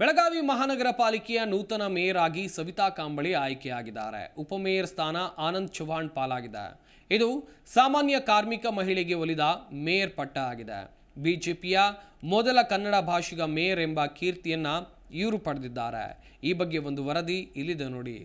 ಬೆಳಗಾವಿ ಮಹಾನಗರ ಪಾಲಿಕೆಯ ನೂತನ ಮೇಯರ್ ಆಗಿ ಸವಿತಾ ಕಾಂಬಳಿ ಆಯ್ಕೆಯಾಗಿದ್ದಾರೆ. ಉಪಮೇಯರ್ ಸ್ಥಾನ ಆನಂದ್ ಚೌಹಾಣ್ ಪಾಲಾಗಿದೆ. ಇದು ಸಾಮಾನ್ಯ ಕಾರ್ಮಿಕ ಮಹಿಳೆಗೆ ಒಲಿದ ಮೇಯರ್ ಪಟ್ಟ ಆಗಿದೆ. ಬಿಜೆಪಿಯ ಮೊದಲ ಕನ್ನಡ ಭಾಷಿಗ ಮೇಯರ್ ಎಂಬ ಕೀರ್ತಿಯನ್ನ ಇವರು ಪಡೆದಿದ್ದಾರೆ. ಈ ಬಗ್ಗೆ ಒಂದು ವರದಿ ಇಲ್ಲಿದೆ ನೋಡಿ.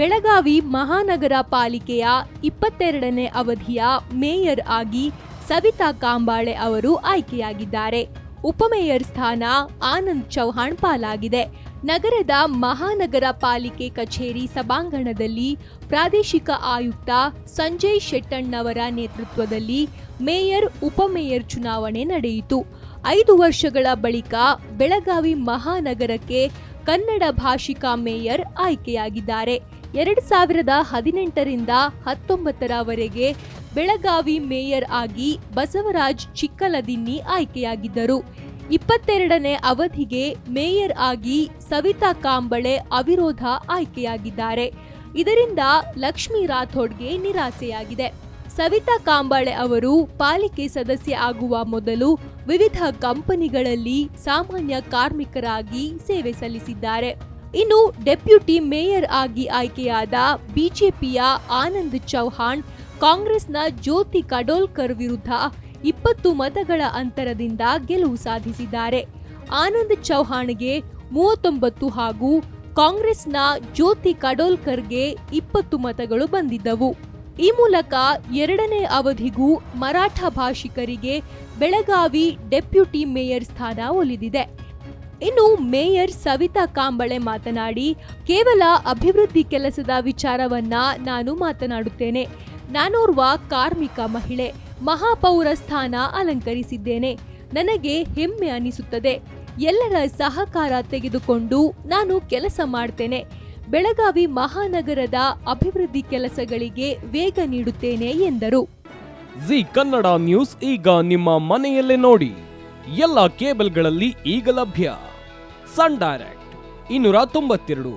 ಬೆಳಗಾವಿ ಮಹಾನಗರ ಪಾಲಿಕೆಯ ಇಪ್ಪತ್ತೆರಡನೇ ಅವಧಿಯ ಮೇಯರ್ ಆಗಿ ಸವಿತಾ ಕಾಂಬಾಳೆ ಅವರು ಆಯ್ಕೆಯಾಗಿದ್ದಾರೆ. ಉಪಮೇಯರ್ ಸ್ಥಾನ ಆನಂದ್ ಚೌಹಾಣ್ ಪಾಲಾಗಿದೆ. ನಗರದ ಮಹಾನಗರ ಪಾಲಿಕೆ ಕಚೇರಿ ಸಭಾಂಗಣದಲ್ಲಿ ಪ್ರಾದೇಶಿಕ ಆಯುಕ್ತ ಸಂಜಯ್ ಶೆಟ್ಟಣ್ಣವರ ನೇತೃತ್ವದಲ್ಲಿ ಮೇಯರ್, ಉಪಮೇಯರ್ ಚುನಾವಣೆ ನಡೆಯಿತು. ಐದು ವರ್ಷಗಳ ಬಳಿಕ ಬೆಳಗಾವಿ ಮಹಾನಗರಕ್ಕೆ ಕನ್ನಡ ಭಾಷಿಕ ಮೇಯರ್ ಆಯ್ಕೆಯಾಗಿದ್ದಾರೆ. ಎರಡು ಸಾವಿರದ ಹದಿನೆಂಟರಿಂದ ಹತ್ತೊಂಬತ್ತರವರೆಗೆ ಬೆಳಗಾವಿ ಮೇಯರ್ ಆಗಿ ಬಸವರಾಜ್ ಚಿಕ್ಕಲದಿನ್ನಿ ಆಯ್ಕೆಯಾಗಿದ್ದರು. ಇಪ್ಪತ್ತೆರಡನೇ ಅವಧಿಗೆ ಮೇಯರ್ ಆಗಿ ಸವಿತಾ ಕಾಂಬಳೆ ಅವಿರೋಧ ಆಯ್ಕೆಯಾಗಿದ್ದಾರೆ. ಇದರಿಂದ ಲಕ್ಷ್ಮೀ ರಾಥೋಡ್ಗೆ ನಿರಾಸೆಯಾಗಿದೆ. ಸವಿತಾ ಕಾಂಬಾಳೆ ಅವರು ಪಾಲಿಕೆ ಸದಸ್ಯ ಆಗುವ ಮೊದಲು ವಿವಿಧ ಕಂಪನಿಗಳಲ್ಲಿ ಸಾಮಾನ್ಯ ಕಾರ್ಮಿಕರಾಗಿ ಸೇವೆ ಸಲ್ಲಿಸಿದ್ದಾರೆ. ಇನ್ನು ಡೆಪ್ಯೂಟಿ ಮೇಯರ್ ಆಗಿ ಆಯ್ಕೆಯಾದ ಬಿಜೆಪಿಯ ಆನಂದ್ ಚೌಹಾಣ್ ಕಾಂಗ್ರೆಸ್ನ ಜ್ಯೋತಿ ಕಡೋಲ್ಕರ್ ವಿರುದ್ಧ ಇಪ್ಪತ್ತು ಮತಗಳ ಅಂತರದಿಂದ ಗೆಲುವು ಸಾಧಿಸಿದ್ದಾರೆ. ಆನಂದ್ ಚೌಹಾಣ್ಗೆ ಮೂವತ್ತೊಂಬತ್ತು ಹಾಗೂ ಕಾಂಗ್ರೆಸ್ನ ಜ್ಯೋತಿ ಕಡೋಲ್ಕರ್ಗೆ ಇಪ್ಪತ್ತು ಮತಗಳು ಬಂದಿದ್ದವು. ಈ ಮೂಲಕ ಎರಡನೇ ಅವಧಿಗೂ ಮರಾಠ ಭಾಷಿಕರಿಗೆ ಬೆಳಗಾವಿ ಡೆಪ್ಯೂಟಿ ಮೇಯರ್ ಸ್ಥಾನ ಒಲಿದಿದೆ. ಇನ್ನು ಮೇಯರ್ ಸವಿತಾ ಕಾಂಬಳೆ ಮಾತನಾಡಿ, ಕೇವಲ ಅಭಿವೃದ್ಧಿ ಕೆಲಸದ ವಿಚಾರವನ್ನ ನಾನು ಮಾತನಾಡುತ್ತೇನೆ. ನಾನೋರ್ವ ಕಾರ್ಮಿಕ ಮಹಿಳೆ ಮಹಾಪೌರ ಸ್ಥಾನ ಅಲಂಕರಿಸಿದ್ದೇನೆ. ನನಗೆ ಹೆಮ್ಮೆ ಅನಿಸುತ್ತದೆ. ಎಲ್ಲರ ಸಹಕಾರ ತೆಗೆದುಕೊಂಡು ನಾನು ಕೆಲಸ ಮಾಡ್ತೇನೆ. ಬೆಳಗಾವಿ ಮಹಾನಗರದ ಅಭಿವೃದ್ಧಿ ಕೆಲಸಗಳಿಗೆ ವೇಗ ನೀಡುತ್ತೇನೆ ಎಂದರು. ಜಿ ಕನ್ನಡ ನ್ಯೂಸ್ ಈಗ ನಿಮ್ಮ ಮನೆಯಲ್ಲೇ ನೋಡಿ. ಎಲ್ಲ ಕೇಬಲ್ಗಳಲ್ಲಿ ಈಗ ಲಭ್ಯ. ಸನ್ ಡೈರೆಕ್ಟ್ ಇನ್ನೂರ ತೊಂಬತ್ತೆರಡು,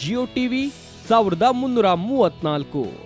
ಜಿಯೋ ಟಿವಿ ಸಾವಿರದ ಮುನ್ನೂರ ಮೂವತ್ನಾಲ್ಕು